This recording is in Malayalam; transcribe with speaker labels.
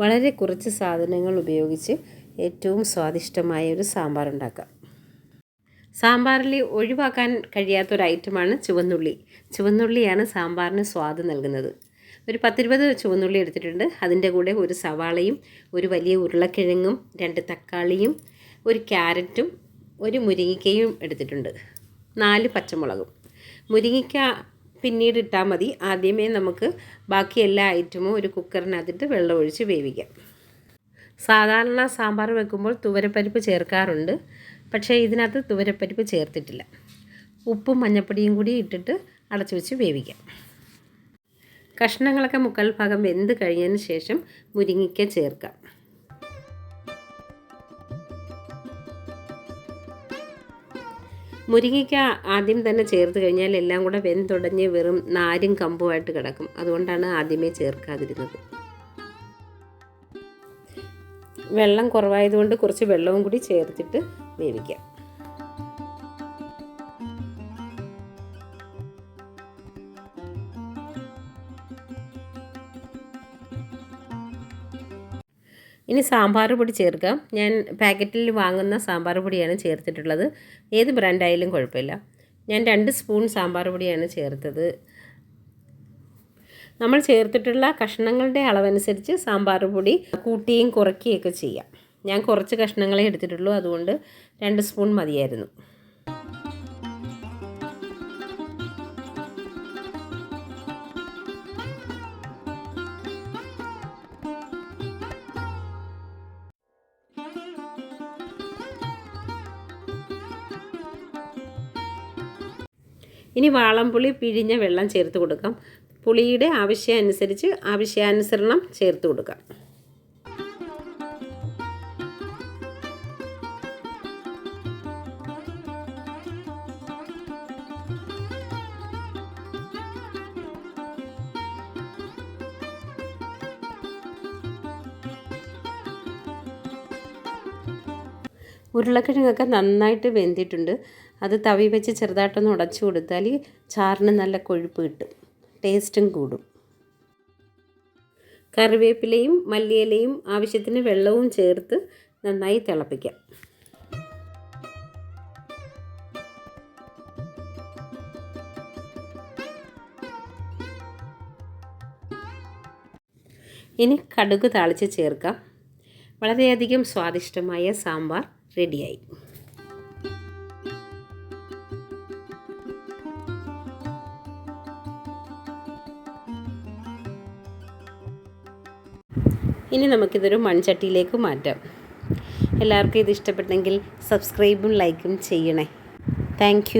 Speaker 1: വളരെ കുറച്ച് സാധനങ്ങൾ ഉപയോഗിച്ച് ഏറ്റവും സ്വാദിഷ്ടമായ ഒരു സാമ്പാർ ഉണ്ടാക്കാം. സാമ്പാറിൽ ഒഴിവാക്കാൻ കഴിയാത്തൊരു ഐറ്റമാണ് ചുവന്നുള്ളി. ചുവന്നുള്ളിയാണ് സാമ്പാറിന് സ്വാദ് നൽകുന്നത്. ഒരു പത്തിരുപത് ചുവന്നുള്ളി എടുത്തിട്ടുണ്ട്. അതിന്റെ കൂടെ ഒരു സവാളയും ഒരു വലിയ ഉരുളക്കിഴങ്ങും രണ്ട് തക്കാളിയും ഒരു ക്യാരറ്റും ഒരു മുരിങ്ങയ്ക്കയും എടുത്തിട്ടുണ്ട്. നാല് പച്ചമുളകും. മുരിങ്ങയ്ക്ക പിന്നീട് ഇട്ടാൽ മതി. ആദ്യമേ നമുക്ക് ബാക്കി എല്ലാ ഐറ്റമും ഒരു കുക്കറിനകത്തിട്ട് വെള്ളം ഒഴിച്ച് വേവിക്കാം. സാധാരണ സാമ്പാർ വെക്കുമ്പോൾ തുവരപ്പരിപ്പ് ചേർക്കാറുണ്ട്. പക്ഷേ ഇതിനകത്ത് തുവരപ്പരിപ്പ് ചേർത്തിട്ടില്ല. ഉപ്പും മഞ്ഞപ്പൊടിയും കൂടി ഇട്ടിട്ട് അടച്ചു വെച്ച് വേവിക്കാം. കഷ്ണങ്ങളൊക്കെ മുക്കാൽ ഭാഗം വെന്ത് കഴിഞ്ഞതിന് ശേഷം മുരിങ്ങിക്ക ചേർക്കാം. മുരിങ്ങയ്ക്ക ആദ്യം തന്നെ ചേർത്ത് കഴിഞ്ഞാൽ എല്ലാം കൂടെ വെന്തുടഞ്ഞ് വെറും നാരും കമ്പുമായിട്ട് കിടക്കും. അതുകൊണ്ടാണ് ആദ്യമേ ചേർക്കാതിരുന്നത്. വെള്ളം കുറവായതുകൊണ്ട് കുറച്ച് വെള്ളവും കൂടി ചേർത്തിട്ട് വേവിക്കാം. ഇനി സാമ്പാർ പൊടി ചേർക്കാം ഞാൻ പാക്കറ്റിൽ വാങ്ങുന്ന സാമ്പാർ പൊടിയാണ് ചേർത്തിട്ടുള്ളത്. ഏത് ബ്രാൻഡായാലും കുഴപ്പമില്ല. ഞാൻ രണ്ട് സ്പൂൺ സാമ്പാർ പൊടിയാണ് ചേർത്തത്. നമ്മൾ ചേർത്തിട്ടുള്ള കഷ്ണങ്ങളുടെ അളവനുസരിച്ച് സാമ്പാർ പൊടി കൂട്ടിയും കുറയ്ക്കുകയൊക്കെ ചെയ്യാം. ഞാൻ കുറച്ച് കഷ്ണങ്ങളെ എടുത്തിട്ടുള്ളൂ. അതുകൊണ്ട് രണ്ട് സ്പൂൺ മതിയായിരുന്നു. ഇനി വാളംപുളി പിഴിഞ്ഞ വെള്ളം ചേർത്ത് കൊടുക്കാം. പുളിയുടെ ആവശ്യമനുസരിച്ച് ആവശ്യാനുസരണം ചേർത്ത് കൊടുക്കാം. ഉരുളക്കിഴങ്ങൊക്കെ നന്നായിട്ട് വെന്തിട്ടുണ്ട്. അത് തവി വെച്ച് ചെറുതായിട്ടൊന്ന് ഉടച്ചു കൊടുത്താൽ ചാറിന് നല്ല കൊഴുപ്പ് കിട്ടും. ടേസ്റ്റും കൂടും. കറിവേപ്പിലയും മല്ലിയിലയും ആവശ്യത്തിന് വെള്ളവും ചേർത്ത് നന്നായി തിളപ്പിക്കാം. ഇനി കടുക് താളിച്ച് ചേർക്കാം. വളരെയധികം സ്വാദിഷ്ടമായ സാമ്പാർ. റെഡിയായി. ഇനി നമുക്കിതൊരു മൺചട്ടിയിലേക്ക് മാറ്റാം. എല്ലാവർക്കും ഇത് ഇഷ്ടപ്പെട്ടെങ്കിൽ സബ്സ്ക്രൈബും ലൈക്കും ചെയ്യണേ. താങ്ക്